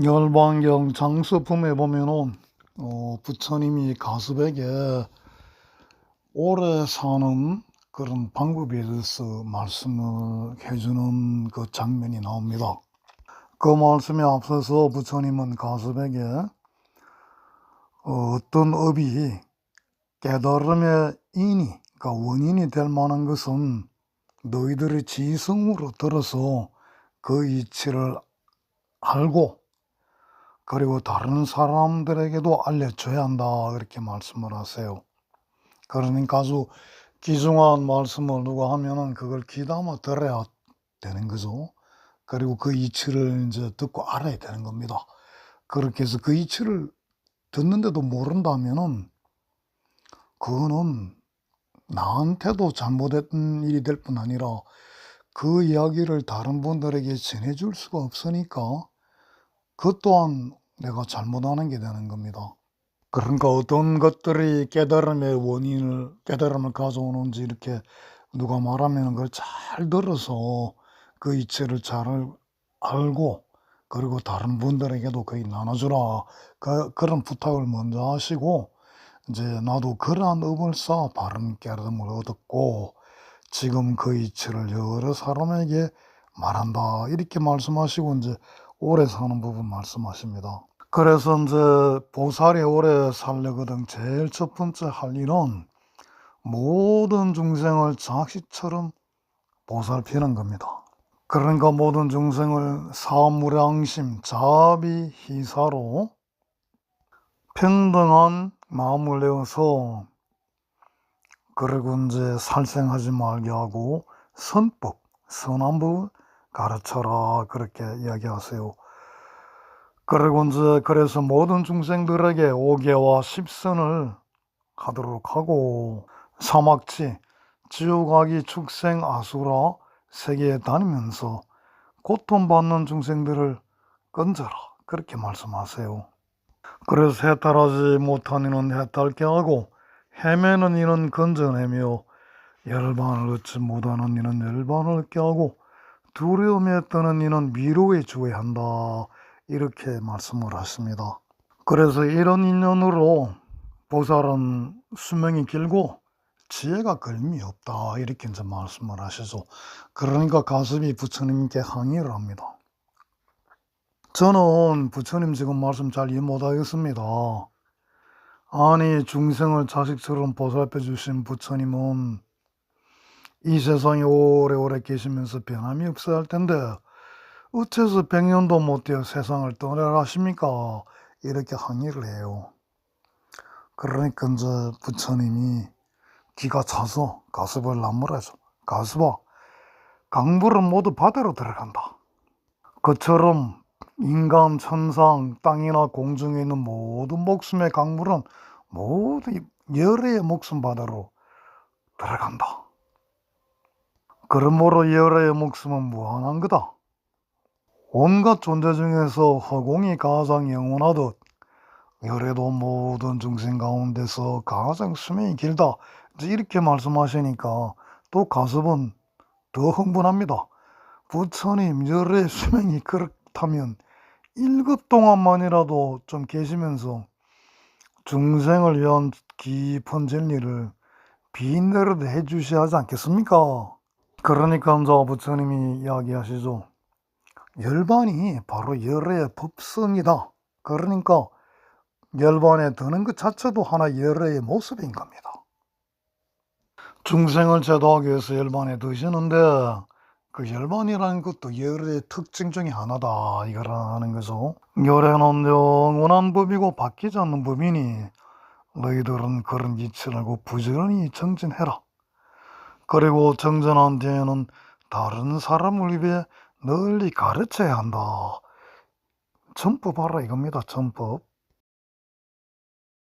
열반경 장서품에 보면은 어, 부처님이 가수에게 오래 사는 그런 방법에 대해서 말씀을 해주는 그 장면이 나옵니다. 그 말씀에 앞서서 부처님은 가수에게 어, 어떤 업이 깨달음의 인이, 그러니까 원인이 될 만한 것은 너희들의 지성으로 들어서 그 이치를 알고 그리고 다른 사람들에게도 알려줘야 한다 그렇게 말씀을 하세요. 그러니까 아주 귀중한 말씀을 누가 하면은 그걸 귀담아 들어야 되는 거죠. 그리고 그 이치를 이제 듣고 알아야 되는 겁니다. 그렇게 해서 그 이치를 듣는데도 모른다면은 그거는 나한테도 잘못된 일이 될 뿐 아니라 그 이야기를 다른 분들에게 전해줄 수가 없으니까 그 또한 내가 잘못하는 게 되는 겁니다. 그러니까 어떤 것들이 깨달음의 원인을, 깨달음을 가져오는지 이렇게 누가 말하면 그걸 잘 들어서 그 이치를 잘 알고 그리고 다른 분들에게도 거의 나눠주라. 그, 그런 부탁을 먼저 하시고 이제 나도 그러한 업을 쌓아 바른 깨달음을 얻었고 지금 그 이치를 여러 사람에게 말한다. 이렇게 말씀하시고 이제 오래 사는 부분 말씀하십니다. 그래서 이제 보살이 오래 살려거든 제일 첫 번째 할 일은 모든 중생을 자식처럼 보살피는 겁니다. 그러니까 모든 중생을 사무량심, 자비, 희사로 평등한 마음을 내어서 그리고 이제 살생하지 말게 하고 선법, 선한 법을 가르쳐라 그렇게 이야기하세요. 이제 그래서 모든 중생들에게 오계와 십선을 하도록 하고 사막지, 지옥아기, 축생, 아수라 세계에 다니면서 고통받는 중생들을 건져라 그렇게 말씀하세요. 그래서 해탈하지 못한 이는 해탈케 하고 헤매는 이는 건져내며 열반을 얻지 못하는 이는 열반을 얻게 하고 두려움에 떠는 이는 위로에 주어야 한다. 이렇게 말씀을 하십니다. 그래서 이런 인연으로 보살은 수명이 길고 지혜가 걸림이 없다. 이렇게 이제 말씀을 하시죠. 그러니까 가슴이 부처님께 항의를 합니다. 저는 부처님 지금 말씀 잘 이해 못하겠습니다. 아니 중생을 자식처럼 보살펴 주신 부처님은 이 세상에 오래오래 계시면서 변함이 없어야 할 텐데 어째서 백년도 못 되어 세상을 떠나라 하십니까? 이렇게 항의를 해요. 그러니까 이제 부처님이 기가 차서 가습을 나무라죠. 가습아, 강불은 모두 바다로 들어간다. 그처럼 인간, 천상, 땅이나 공중에 있는 모든 목숨의 강물은 모두 열애의 목숨 바다로 들어간다. 그러므로 열애의 목숨은 무한한 거다. 온갖 존재 중에서 허공이 가장 영원하듯 열애도 모든 중생 가운데서 가장 수명이 길다. 이렇게 말씀하시니까 또 가섭은 더 흥분합니다. 부처님 열애 수명이 그렇다면 일급 동안만이라도 좀 계시면서 중생을 위한 깊은 진리를 비인대로 해주셔야 하지 않겠습니까? 그러니까 이제 부처님이 이야기하시죠. 열반이 바로 열의 법성이다. 그러니까 열반에 드는 것 자체도 하나 열의 모습인 겁니다. 중생을 제도하기 위해서 열반에 드시는데 그 열반이라는 것도 열의 특징 중에 하나다 이거라는 거죠. 열애는 영원한 법이고 바뀌지 않는 법이니 너희들은 그런 이치를 알고 부지런히 정진해라. 그리고 정진한 뒤에는 다른 사람을 위해 널리 가르쳐야 한다. 전법 하라 이겁니다. 전법.